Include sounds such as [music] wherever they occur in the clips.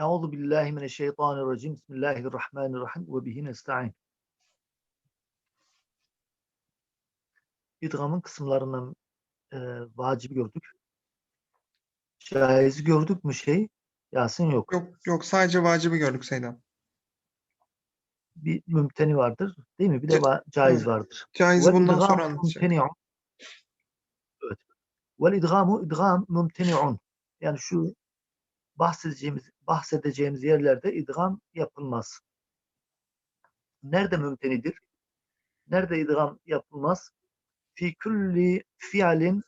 Euzu billahi mineşşeytanirracim. Bismillahirrahmanirrahim ve bihi nestaîn. İdgamın kısımlarından e, vacibi gördük. Caizi gördük mü şey? Yasin yok. Yok yok sadece vacibi gördük Seydam. Bir mümteni vardır. Değil mi? Bir de va- caiz vardır. Caizi Vel bundan idgam sonra anlatacak. mümteni'un. Evet. Vel idgamu idgam mümteni'un. Yani şu bahsedeceğimiz bahsedeceğimiz yerlerde idgam yapılmaz. Nerede mümtenidir? Nerede idgam yapılmaz? Fi kulli fiilin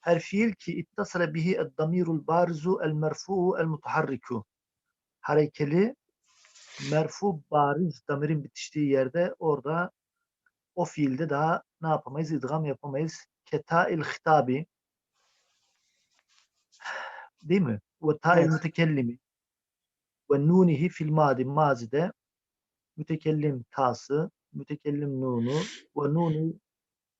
her fiil ki ittasale bihi ed-damirul barizu el merfu'u el mutaharriku. Harekeli merfu bariz damirin bitiştiği yerde orada o fiilde daha ne yapamayız? İdgam yapamayız. Keta'il hitabi değil mi? Ve ta'il mütekellimi ve nunihi fil madi mazide mütekellim tası, mütekellim nunu ve nunu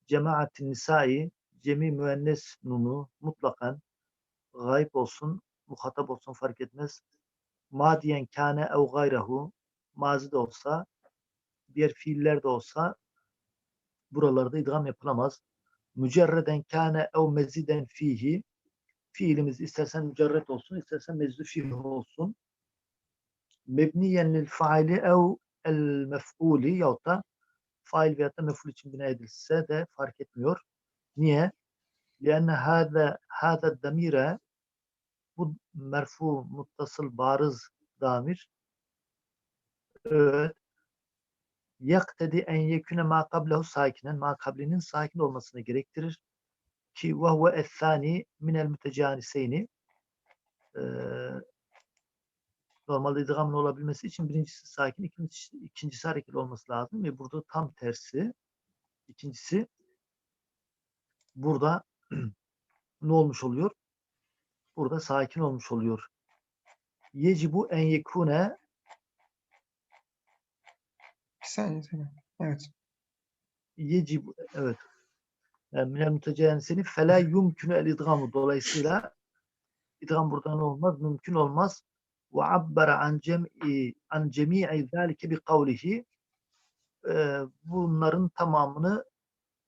cemaatin nisai cemi müennes nunu mutlakan gayb olsun, muhatap olsun fark etmez. Madiyen kâne ev gayrehu mazi de olsa diğer fiiller de olsa buralarda idgam yapılamaz. Mücerreden kâne ev meziden fihi fiilimiz istersen mücerred olsun, istersen mezdu fihi olsun. Mebniyen lil faili ev el mef'uli yahut da fail veyahut da mef'ul için bina edilse de fark etmiyor. Niye? لأن هذا هذا الضمير bu merfu muttasıl bariz damir evet yaktedi en yeküne ma kablehu sakinen ma kablinin sakin olmasını gerektirir ki ve huve ethani minel mütecaniseyni Ee, normalde idgamın olabilmesi için birincisi sakin ikincisi, ikincisi hareketli olması lazım ve burada tam tersi ikincisi burada [clears throat] ne olmuş oluyor? Burada sakin olmuş oluyor. Yecibu en yekune Seydam. Evet. yecib evet. Yani minel mütecenisini fela yumkünü el idgamu. Dolayısıyla idgam buradan olmaz, mümkün olmaz. Ve abbara an cem'i an cemi'i zalike bi kavlihi Ee, bunların tamamını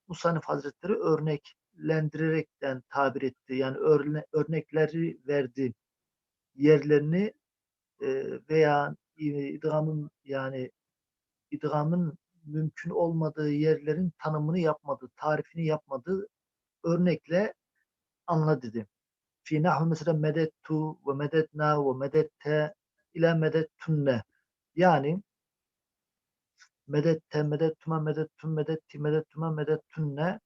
Musanif Hazretleri örneklendirerekten tabir etti. Yani örne, örnekleri verdi. Yerlerini e, veya idgamın yani idgamın mümkün olmadığı yerlerin tanımını yapmadı, tarifini yapmadı. Örnekle anla dedi. Fi nahu mesela medettu ve medetna ve medette ila medettunne. Yani medette, medettuma, medettun, medetti, medettuma, medettunne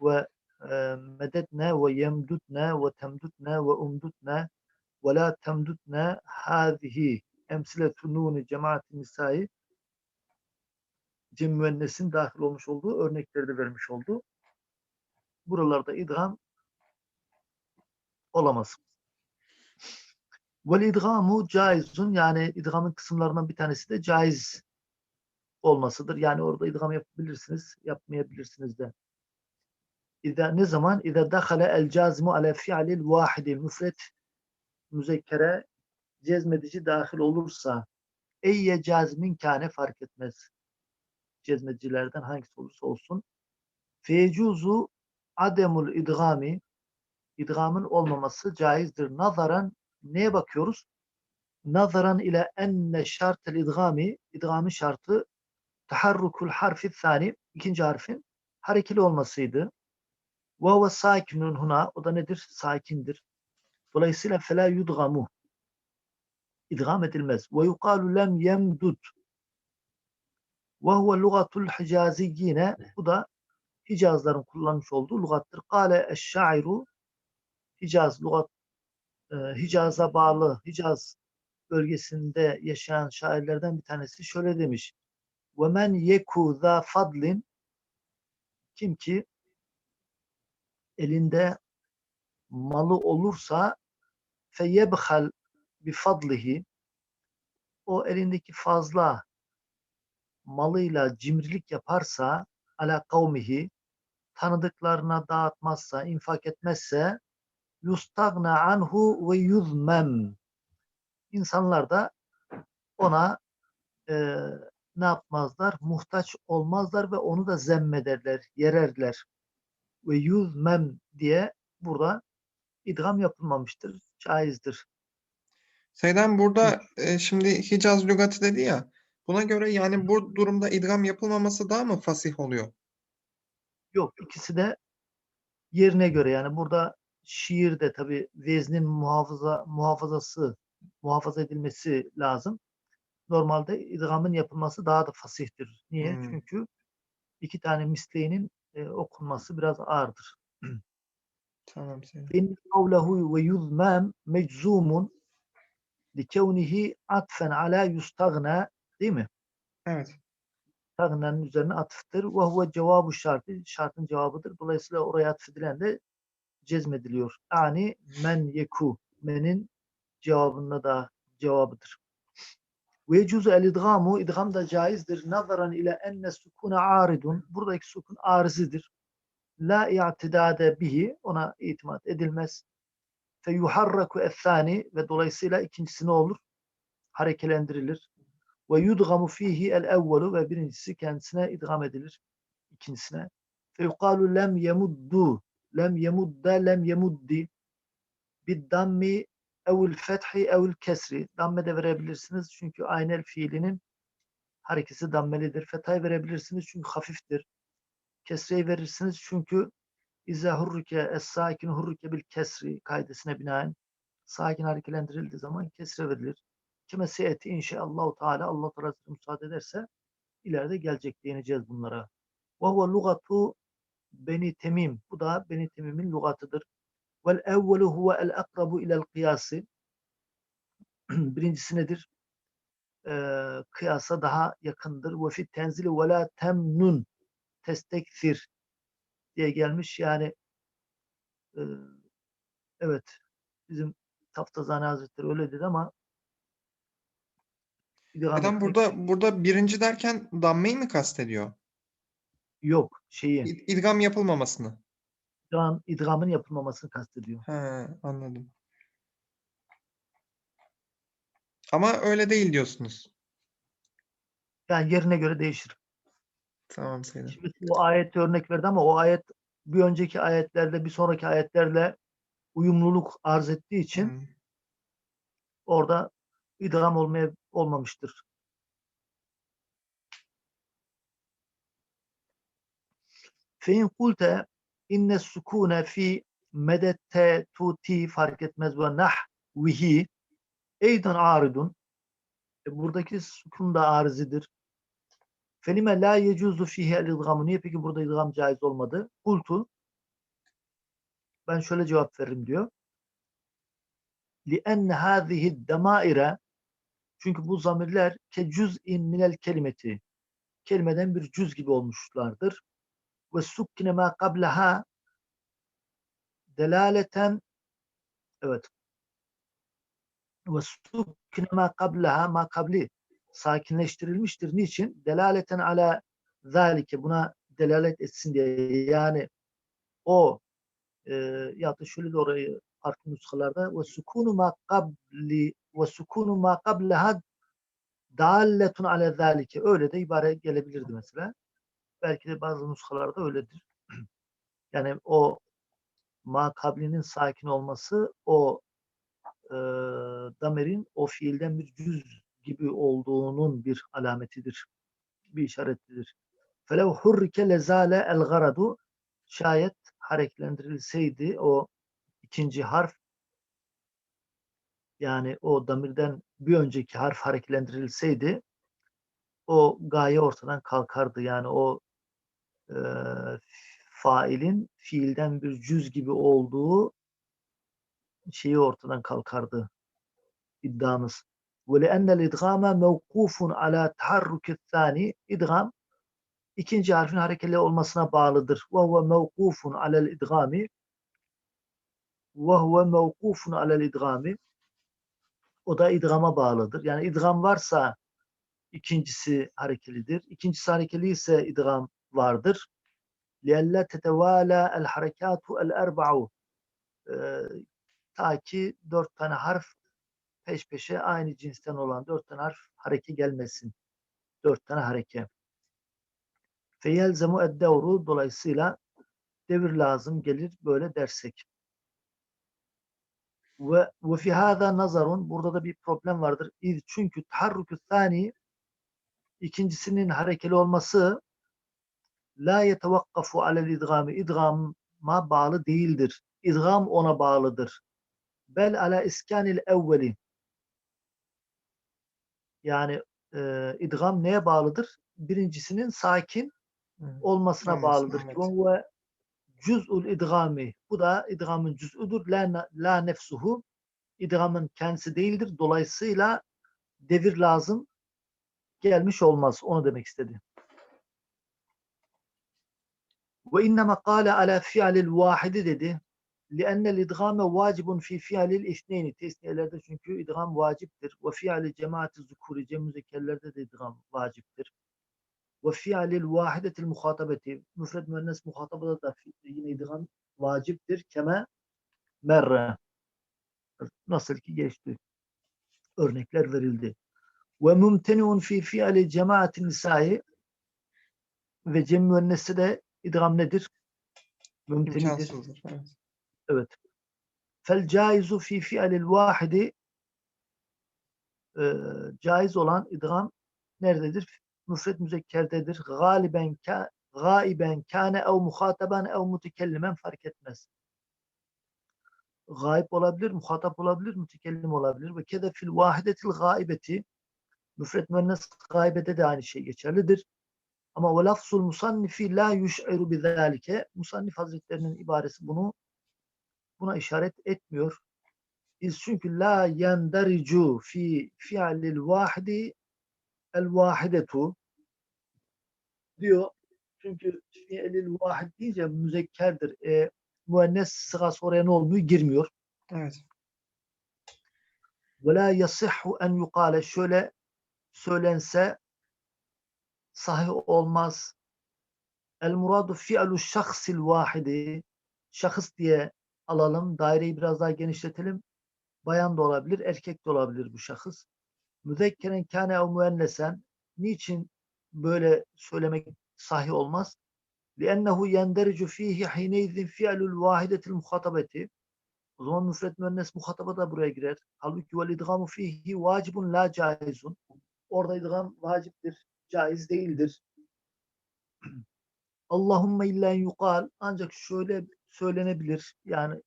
ve e, medetne ve yemdutne ve temdutne ve umdutne ve la temdutne hâzihi emsiletü nûni cemaati cem müennesin dahil olmuş olduğu örnekleri de vermiş oldu. Buralarda idgam olamaz. Vel idgamu caizun yani idgamın kısımlarından bir tanesi de caiz olmasıdır. Yani orada idgam yapabilirsiniz, yapmayabilirsiniz de. İza ne zaman? İza dakhala el cazimu ala fi'lil vahidil müfret müzekkere cezmedici dahil olursa eyye cazimin kâne fark etmez. Cezmedicilerden hangisi olursa olsun. Fecuzu ademul idgami idgamın olmaması caizdir. Nazaran neye bakıyoruz? Nazaran ile enne şartel idgami idgamın şartı taharrukul harfi thani ikinci harfin harekeli olmasıydı. Ve huve sakinun huna o da nedir? Sakindir. Dolayısıyla fela yudgamu idgam edilmez. Ve yukalu lem yemdud ve huve lugatul hicaziyyine. Bu da Hicazların kullanmış olduğu lugattır. Kale eşşairu. Hicaz lugat e, Hicaz'a bağlı Hicaz bölgesinde yaşayan şairlerden bir tanesi şöyle demiş. Ve men yeku za fadlin. Kim ki elinde malı olursa feyebhal bi fadlihi. O elindeki fazla malıyla cimrilik yaparsa ala kavmihi tanıdıklarına dağıtmazsa, infak etmezse yustagna anhu ve yuzmem insanlar da ona e, ne yapmazlar? Muhtaç olmazlar ve onu da zemmederler, yererler. Ve yüzmem diye burada idgam yapılmamıştır. Caizdir. Seydam burada e, şimdi Hicaz lügatı dedi ya. Buna göre yani bu durumda idgam yapılmaması daha mı fasih oluyor? Yok ikisi de yerine göre yani burada şiir de tabi veznin muhafaza muhafazası muhafaza edilmesi lazım. Normalde idgamın yapılması daha da fasihtir. Niye? Hmm. Çünkü iki tane misleğinin e, okunması biraz ağırdır. Tamam senin. Ve yuzmem meczûmun likevnihi atfen ala yustagna değil mi? Evet. Stagne'nin üzerine atıftır. Ve huve cevabı şartı. Şartın cevabıdır. Dolayısıyla oraya atfedilen de cezmediliyor. Yani men yeku. Menin cevabında da cevabıdır. Ve yecuzu el idgamu. İdgam da caizdir. Nazaran ile enne sukune aridun. Buradaki sukun arizidir. La i'tidade bihi. Ona itimat edilmez. Fe yuharraku ethani. Ve dolayısıyla ikincisi ne olur? Harekelendirilir. Ve yudgamu fihi el evvelu. Ve birincisi kendisine idgam edilir. ikincisine. Fe yukalu lem yemuddu. Lem yemudda lem yemuddi. Biddammi evül fethi evül kesri. Damme de verebilirsiniz. Çünkü aynel fiilinin harekesi dammelidir. Fethay verebilirsiniz çünkü hafiftir. Kesreyi verirsiniz çünkü İza hurrike es sakin hurrike bil kesri kaidesine binaen sakin hareketlendirildiği zaman kesre verilir. Kime seyeti inşallah Teala Allah Teala müsaade ederse ileride gelecek değineceğiz bunlara. Ve huve lugatu Beni Temim. Bu da Beni Temim'in lugatıdır. Vel evvelu huve el akrabu ilel kıyası. [clears throat] Birincisi nedir? Ee, kıyasa daha yakındır. Ve fit tenzili ve la temnun testekfir diye gelmiş. Yani e, evet bizim Taftazani Hazretleri öyle dedi ama idgam Adam burada burada birinci derken dammeyi mi kastediyor? yok şeyi. İd- İdgam yapılmamasını. idgam, idgamın yapılmamasını kastediyor. He, anladım. Ama öyle değil diyorsunuz. Yani yerine göre değişir. Tamam Seydam. Şimdi o ayet örnek verdi ama o ayet bir önceki ayetlerle bir sonraki ayetlerle uyumluluk arz ettiği için Hmm. orada idgam olmaya olmamıştır. Fein kulte inne sukune fi medette tuti fark etmez ve nahvihi eydan aridun E, buradaki sukun da arizidir. Felime la yecuzu fihi el idgamu. Niye peki burada idgam caiz olmadı? Kultu ben şöyle cevap veririm diyor. لِأَنَّ هَذِهِ الدَّمَائِرَ çünkü bu zamirler ke cüz'in minel kelimeti. Kelimeden bir cüz gibi olmuşlardır. Ve sukkine ma qablaha delaleten evet ve sukkine ma qablaha ma kabli sakinleştirilmiştir. Niçin? Delaleten ala zalike buna delalet etsin diye. Yani o e, ya da şöyle de orayı farklı nüshalarda ve sukunu ma qabli ve sukunu ma qablaha dalletun ala zalike öyle de ibare gelebilirdi mesela. Belki de bazı nüshalarda öyledir. [clears throat] Yani o ma kablinin sakin olması o e, damerin o fiilden bir cüz gibi olduğunun bir alametidir. Bir işaretidir. Felev hurrike lezale el garadu şayet hareketlendirilseydi o ikinci harf yani o damirden bir önceki harf hareketlendirilseydi o gaye ortadan kalkardı. Yani o e, failin fiilden bir cüz gibi olduğu şeyi ortadan kalkardı iddiamız. وَلَأَنَّ الْاِدْغَامَ مَوْقُوفٌ عَلَى تَحَرُّكِ الثَّانِ İdgam ikinci harfin hareketli olmasına bağlıdır. وَهُوَ مَوْقُوفٌ عَلَى الْاِدْغَامِ وَهُوَ مَوْقُوفٌ عَلَى الْاِدْغَامِ O da idgama bağlıdır. Yani idgam varsa ikincisi harekelidir. İkincisi harekeli ise idgam vardır. لِأَلَّا تَتَوَالَى الْحَرَكَاتُ الْاَرْبَعُ Ta ki dört tane harf peş peşe aynı cinsten olan dört tane harf hareke gelmesin. Dört tane hareke. Feyelzemu eddevru dolayısıyla devir lazım gelir böyle dersek. Ve, ve fi hâzâ nazarun burada da bir problem vardır. İz çünkü taharrukü thani ikincisinin harekeli olması la yetevakkafu alel idgami idgama bağlı değildir. İdgam ona bağlıdır. Bel ala iskanil evveli yani e, idgam neye bağlıdır? Birincisinin sakin Evet. olmasına Olmasına, bağlıdır. evet. Ve cüz'ül idgami. Bu da idgamın cüz'üdür. La, la nefsuhu. İdgamın kendisi değildir. Dolayısıyla devir lazım gelmiş olmaz. Onu demek istedi. Ve innema kâle ala fi'lil vahidi dedi. لأن الإدغام واجب في فعل الاثنين tesniyelerde çünkü idgam vaciptir. Ve fi'li cemaati zukuri cem müzekkerlerde de idgam vaciptir. Ve fi'lil vahidetil muhatabeti müfred müennes muhatabada da yine idgam vaciptir. Keme merre. Nasıl ki geçti. Örnekler verildi. Ve mumteniun fi fi'li cemaati nisai ve cem müenneste de idgam nedir? Mümtenidir. Evet. Evet. Fel caizu fi fi'lil vahidi e, caiz olan idgam nerededir? Müfred müzekkerdedir. Galiben ka, gaiben kâne ev muhataben ev mutekellimen fark etmez. Gaib olabilir, muhatap olabilir, mütekellim olabilir. Ve kede fil vahidetil gaibeti müfred müennes gaibede de aynı şey geçerlidir. Ama ve lafzul musannifi la yuş'iru bizalike. Musannif Hazretlerinin ibaresi bunu buna işaret etmiyor. İz çünkü la yendericu fi fi'lil vahidi el vahidetu diyor. Çünkü fi'lil vahid deyince müzekkerdir. E, müennes sırası oraya ne olmuyor? Girmiyor. Evet. Ve la yasihhu en yukale şöyle söylense sahih olmaz. El muradu fi'lu şahsil vahidi şahıs diye alalım. Daireyi biraz daha genişletelim. Bayan da olabilir, erkek de olabilir bu şahıs. Müzekkeren kâne ev müennesen niçin böyle söylemek sahih olmaz? لِأَنَّهُ يَنْدَرِجُ ف۪يهِ حِينَيْذٍ فِعْلُ الْوَاحِدَةِ الْمُخَاطَبَةِ O zaman müfret müennes muhataba da buraya girer. Halbuki vel idgamu fihi vacibun la caizun. Orada idgam vaciptir, caiz değildir. [clears throat] Allahümme illa en yukal ancak şöyle söylenebilir. Yani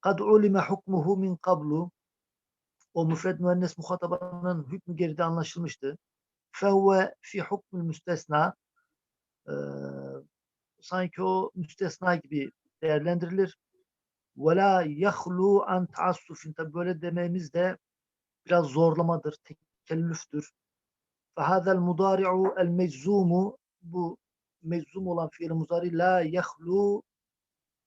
kad ulime hukmuhu min qablu o müfred müennes muhatabanın hükmü geride anlaşılmıştı. Fehve fi hukmül müstesna Ee, sanki o müstesna gibi değerlendirilir. La yahlu an taassufin. Tabi böyle dememiz de biraz zorlamadır, tekellüftür. Mudâri'u el meczumu bu meczum olan fiil muzari la yahlu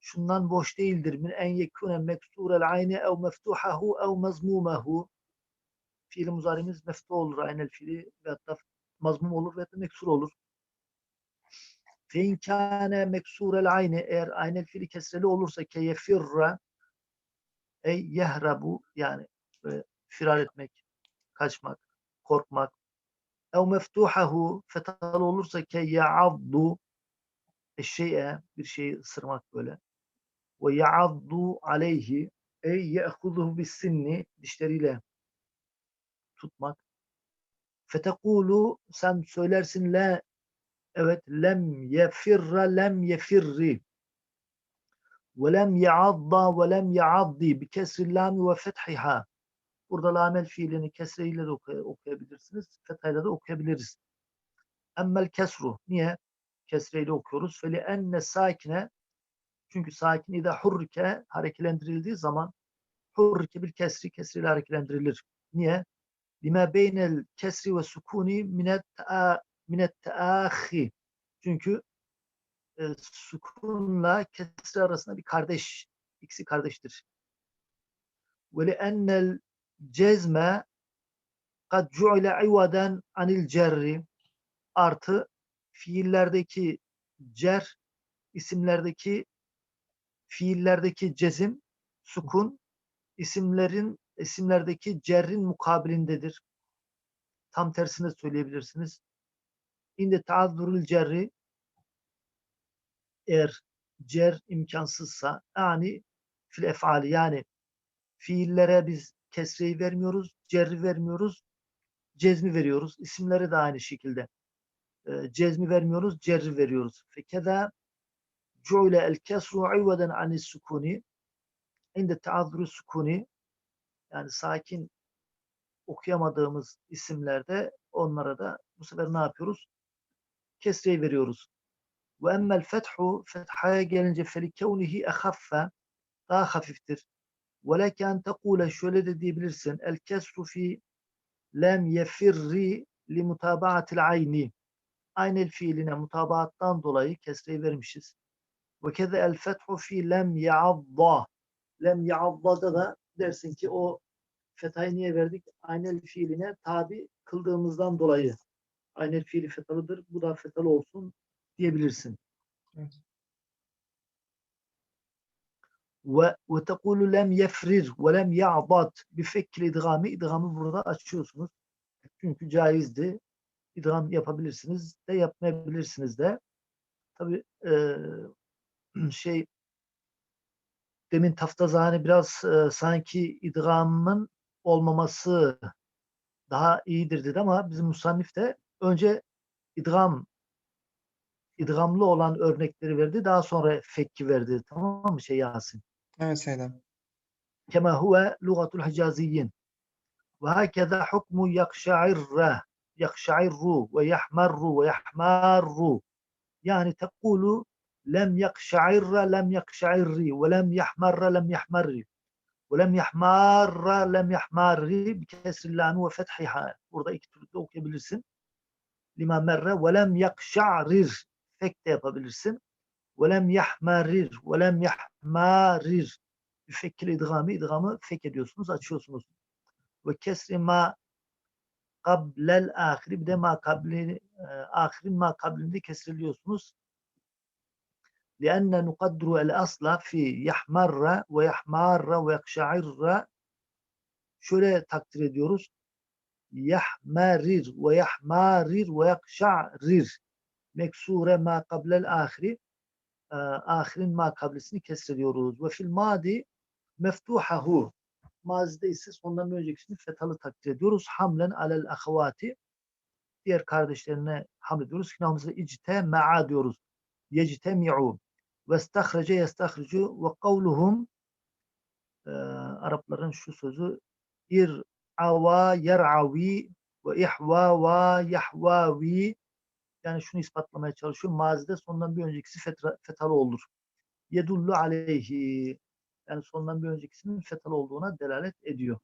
şundan boş değildir. Min en yekune meksurel ayni ev meftuhahu ev mazmumahu. Fiil muzarimiz meftu olur aynel fiili ve hatta mazmum olur ve meksur olur. Fe in kâne meksurel ayni eğer aynel fiili kesreli olursa ke yefirra ey yehrabu yani böyle firar etmek, kaçmak, korkmak. Ev meftuhahu fetalı olursa ke ya'addu eşeğe bir şeyi ısırmak böyle. Ve ya'addu aleyhi ey ye'huzuhu bis sinni dişleriyle tutmak. Fetekulu sen söylersin la evet lem yefirra lem yefirri. Ve lem ya'adda ve lem ya'addi bi kesri lami ve fethiha. Burada lamel fiilini kesreyle de oku- okuyabilirsiniz fethayla da okuyabiliriz. Emmel kesru niye? Kesreyle okuyoruz. Feli enne sakine çünkü sakin ide hurrike hareketlendirildiği zaman hurrike bir kesri kesriyle hareketlendirilir niye bima beynel kesri ve sukuni minet minet taahi. Çünkü e, sukunla kesri arasında bir kardeş, ikisi kardeştir. Ve li'ennel cezme kad cu'ile ivaden anil cerri artı fiillerdeki cer isimlerdeki fiillerdeki cezim sukun isimlerin isimlerdeki cerrin mukabilindedir. Tam tersine söyleyebilirsiniz. İnde taazzurul cerri eğer cer imkansızsa yani fil efali yani fiillere biz kesreyi vermiyoruz, cerri vermiyoruz, cezmi veriyoruz. İsimlere de aynı şekilde. E, cezmi vermiyoruz, cerri veriyoruz. Fekeda cu'le el kesru ivveden anis sukuni inde taazzuru sukuni yani sakin okuyamadığımız isimlerde onlara da bu sefer ne yapıyoruz? Kesreyi veriyoruz. Ve emmel fethu fethaya gelince felikevnihi ehaffe daha hafiftir. Veleke en tekule şöyle de diyebilirsin. El kesru fi lem yefirri li mutabaatil ayni. Aynel fiiline mutabaattan dolayı kesreyi vermişiz. Ve keze el fethu fi lem ya'adda. Lem ya'adda'da da dersin ki o fethayı niye verdik? Aynel fiiline tabi kıldığımızdan dolayı. Aynel fiili fetalıdır. Bu da fetalı olsun diyebilirsin. Evet. Ve ve tekulu lem yefrir ve lem ya'dad bi fekkil idgami idgamı burada açıyorsunuz. Çünkü caizdi. İdgam yapabilirsiniz de yapmayabilirsiniz de. Tabi şey demin taftazane biraz e, sanki idgamın olmaması daha iyidir dedi ama bizim musannif de önce idgam idgamlı olan örnekleri verdi. Daha sonra fekki verdi. Tamam mı şey Yasin? Evet Seydem. Kema huve lugatul hicaziyyin. Ve hakeza hukmu yakşa'irre yakşa'irru ve yahmarru ve yahmarru. Yani tekulu lem yakşairra lem yakşairri ve lem yahmarra lem yahmarri ve lem yahmarra lem yahmarri bi kesrillâni ve fethiha. Burada iki türlü de okuyabilirsin. Lima merre ve lem yakşarir. Fek de yapabilirsin. Ve lem yahmarir ve lem yahmarir. Müfekkil idgamı, idgamı fek ediyorsunuz, açıyorsunuz. Ve kesri ma kablel ahiri bir de ma kabli, ıı, ahirin ma kablinde kesriliyorsunuz لأن نقدر الأصل في يحمر ويحمار ويقشعر şöyle takdir ediyoruz. Yahmarir ve yahmarir ve yakşa'rir. Meksure ma kablel ahiri. e, Ahirin ma kablisini kesrediyoruz. Ve fil madi meftuhahu. Mazide ise sondan bir öncekisini fetalı takdir ediyoruz. Hamlen alel ahavati. Diğer kardeşlerine hamlediyoruz. Kinamızda icte ma'a diyoruz. Yectemi'u. ve stahrece yestahricu ve kavluhum e, Arapların şu sözü ir ava yer'avi ve ihva va yahvavi yani şunu ispatlamaya çalışıyor. Mazide sondan bir öncekisi fetra, fetalı olur. Yedullu aleyhi yani sondan bir öncekisinin fetalı olduğuna delalet ediyor.